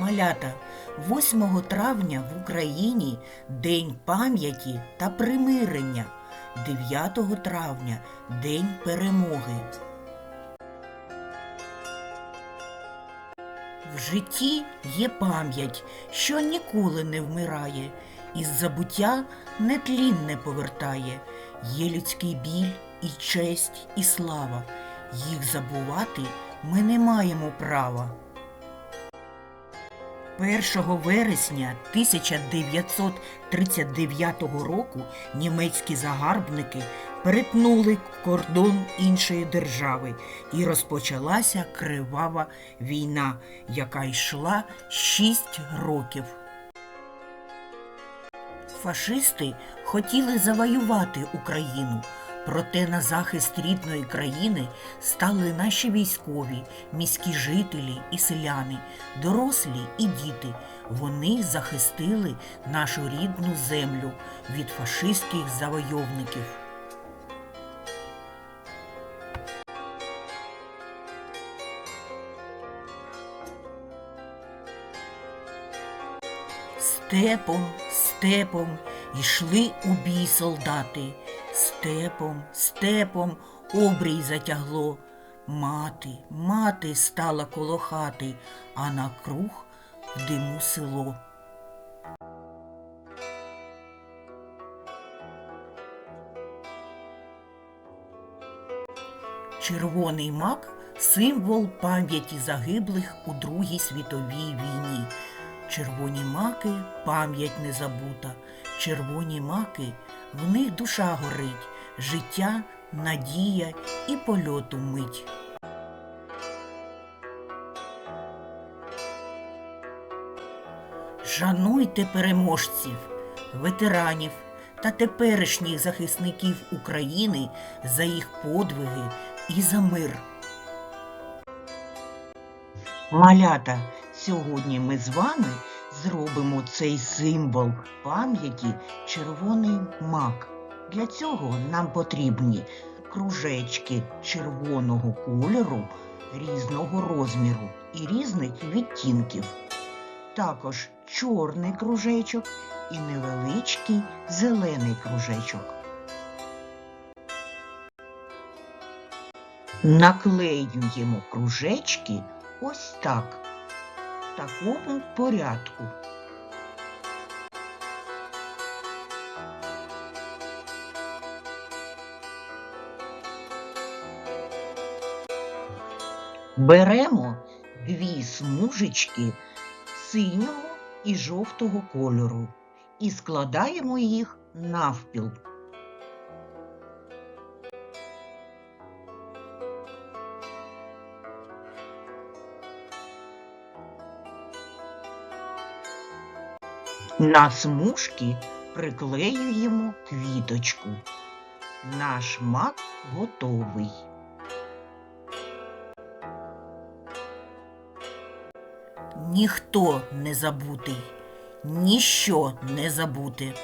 Малята, 8 травня в Україні День пам'яті та примирення, 9 травня День перемоги. В житті є пам'ять, що ніколи не вмирає, із забуття нетлінне повертає. Є людський біль і честь, і слава. Їх забувати ми не маємо права. 1 вересня 1939 року німецькі загарбники перетнули кордон іншої держави і розпочалася кривава війна, яка йшла 6 років. Фашисти хотіли завоювати Україну, проте на захист рідної країни стали наші військові, міські жителі і селяни, дорослі і діти. Вони захистили нашу рідну землю від фашистських завойовників. Степом, степом йшли у бій солдати. Степом, степом обрій затягло. Мати, мати стала коло хати, а накруг в диму село. Червоний мак символ пам'яті загиблих у Другій світовій війні. Червоні маки пам'ять не забута. Червоні маки в них душа горить, життя, надія і польоту мить. Шануйте переможців, ветеранів та теперішніх захисників України за їх подвиги і за мир. Малята, сьогодні ми з вами зробимо цей символ пам'яті червоний мак. Для цього нам потрібні кружечки червоного кольору різного розміру і різних відтінків. Також чорний кружечок і невеличкий зелений кружечок. Наклеюємо кружечки ось так, в такому порядку. Беремо дві смужечки синього і жовтого кольору і складаємо їх навпіл. На смужки приклеюємо квіточку. Наш мак готовий. Ніхто не забутий, ніщо не забути.